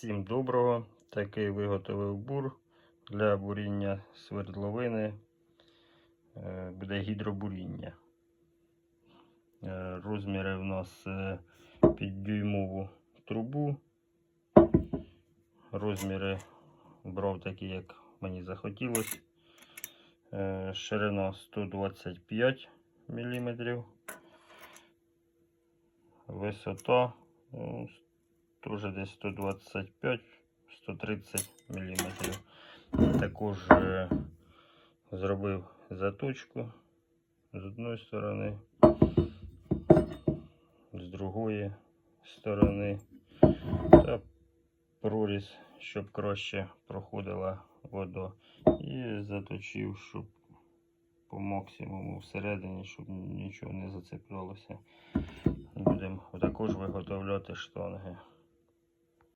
Всім доброго. Такий виготовив бур для буріння свердловини. Е, Буде гідробуріння. Е, Розміри в нас е, під дюймову трубу. Розміри брав такі, як мені захотілося. Ширина 125 мм. Висота ну, теж десь 125-130 мм. Також е, зробив заточку з одної сторони, з другої сторони та проріз, щоб краще проходила вода. І заточив, щоб по максимуму всередині, щоб нічого не зацеплялося. Будемо також виготовляти штанги.